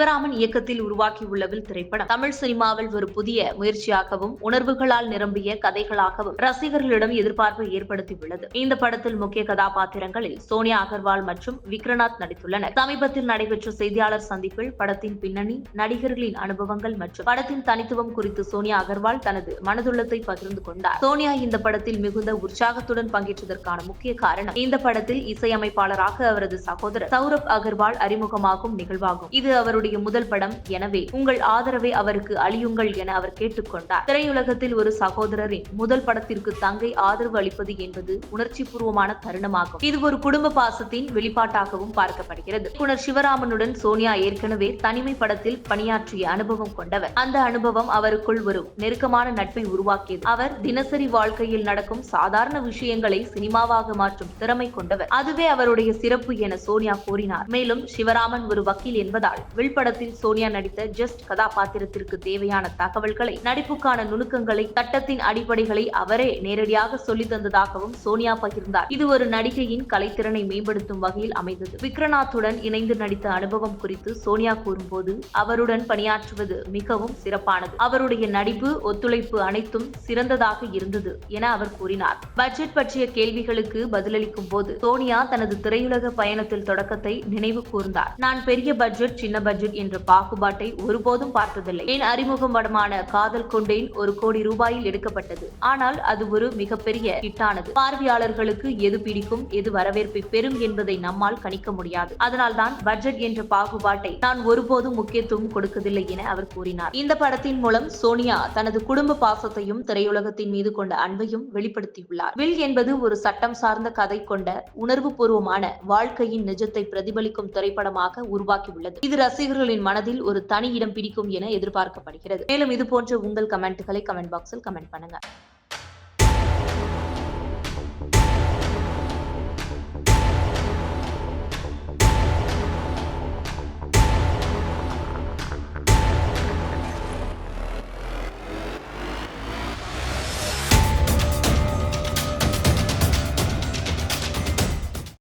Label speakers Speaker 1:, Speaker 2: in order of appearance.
Speaker 1: சிவராமன் இயக்கத்தில் உருவாக்கியுள்ள வில் திரைப்படம். தமிழ் சினிமாவில் ஒரு புதிய முயற்சியாகவும் உணர்வுகளால் நிரம்பிய கதைகளாகவும் ரசிகர்களிடம் எதிர்பார்ப்பை ஏற்படுத்தியுள்ளது. இந்த படத்தில் முக்கிய கதாபாத்திரங்களில் சோனியா அகர்வால் மற்றும் விக்ரநாத் நடித்துள்ளனர். சமீபத்தில் நடைபெற்ற செய்தியாளர் சந்திப்பில் படத்தின் பின்னணி நடிகர்களின் அனுபவங்கள் மற்றும் படத்தின் தனித்துவம் குறித்து சோனியா அகர்வால் தனது மனதுள்ளத்தை பகிர்ந்து கொண்டார். சோனியா இந்த படத்தில் மிகுந்த உற்சாகத்துடன் பங்கேற்றதற்கான முக்கிய காரணம் இந்த படத்தில் இசையமைப்பாளராக அவரது சகோதரர் சௌரப் அகர்வால் அறிமுகமாகும் நிகழ்வாகும். இது அவருடைய அவருடைய முதல் படம். எனவே உங்கள் ஆதரவை அவருக்கு அழியுங்கள் என அவர் கேட்டுக்கொண்டார். திரையுலகத்தில் ஒரு சகோதரரின் முதல் படத்திற்கு தங்கை ஆதரவு அளிப்பது என்பது உணர்ச்சி பூர்வமான தருணமாகும். இது ஒரு குடும்ப பாசத்தின் வெளிப்பாட்டாகவும் பார்க்கப்படுகிறது. இயக்குனர் சிவராமனுடன் சோனியா ஏற்கனவே தனிமை படத்தில் பணியாற்றிய அனுபவம் கொண்டவர். அந்த அனுபவம் அவருக்குள் ஒரு நெருக்கமான நட்பை உருவாக்கியது. அவர் தினசரி வாழ்க்கையில் நடக்கும் சாதாரண விஷயங்களை சினிமாவாக மாற்றும் திறமை கொண்டவர். அதுவே அவருடைய சிறப்பு என சோனியா கூறினார். மேலும் சிவராமன் ஒரு வக்கீல் என்பதால் வில்ப திரைப்படத்தில் சோனியா நடித்த ஜஸ்ட் கதாபாத்திரத்திற்கு தேவையான தகவல்களை நடிப்புக்கான நுணுக்கங்களை சட்டத்தின் அடிப்படைகளை அவரே நேரடியாக சொல்லி தந்ததாகவும் சோனியா பகிர்ந்தார். இது ஒரு நடிகையின் கலைத்திறனை மேம்படுத்தும் வகையில் அமைந்தது. விக்ரநாத்துடன் இணைந்து நடித்த அனுபவம் குறித்து சோனியா கூறும்போது அவருடன் பணியாற்றுவது மிகவும் சிறப்பானது. அவருடைய நடிப்பு ஒத்துழைப்பு அனைத்தும் சிறந்ததாக இருந்தது என அவர் கூறினார். பட்ஜெட் பற்றிய கேள்விகளுக்கு பதிலளிக்கும் போது சோனியா தனது திரையுலக பயணத்தில் தொடக்கத்தை நினைவு கூர்ந்தார். நான் பெரிய பட்ஜெட் சின்ன பட்ஜெட் என்ற பாகுபாட்டை ஒருபோதும் பார்த்ததில்லை. என் அறிமுகம் படமான காதல் கொண்டேன் ஒரு கோடி ரூபாயில் எடுக்கப்பட்டது. ஆனால் அது ஒரு மிகப்பெரிய ஹிட்டானது. பார்வையாளர்களுக்கு எது பிடிக்கும் எது வரவேற்பை பெறும் என்பதை நம்மால் கணிக்க முடியாது. அதனால்தான் பட்ஜெட் என்ற பாகுபாட்டை நான் ஒருபோதும் முக்கியத்துவம் கொடுக்கவில்லை என அவர் கூறினார். இந்த படத்தின் மூலம் சோனியா தனது குடும்ப பாசத்தையும் திரையுலகத்தின் மீது கொண்ட அன்பையும் வெளிப்படுத்தியுள்ளார். வில் என்பது ஒரு சட்டம் சார்ந்த கதை கொண்ட உணர்வு பூர்வமான வாழ்க்கையின் நிஜத்தை பிரதிபலிக்கும் திரைப்படமாக உருவாக்கியுள்ளது. இது ரசிக ரசிகர்களின் மனதில் ஒரு தனி இடம் பிடிக்கும் என எதிர்பார்க்கப்படுகிறது. மேலும் இது போன்ற உங்கள் கமெண்ட்களை கமெண்ட் பாக்ஸில் கமெண்ட் பண்ணுங்க.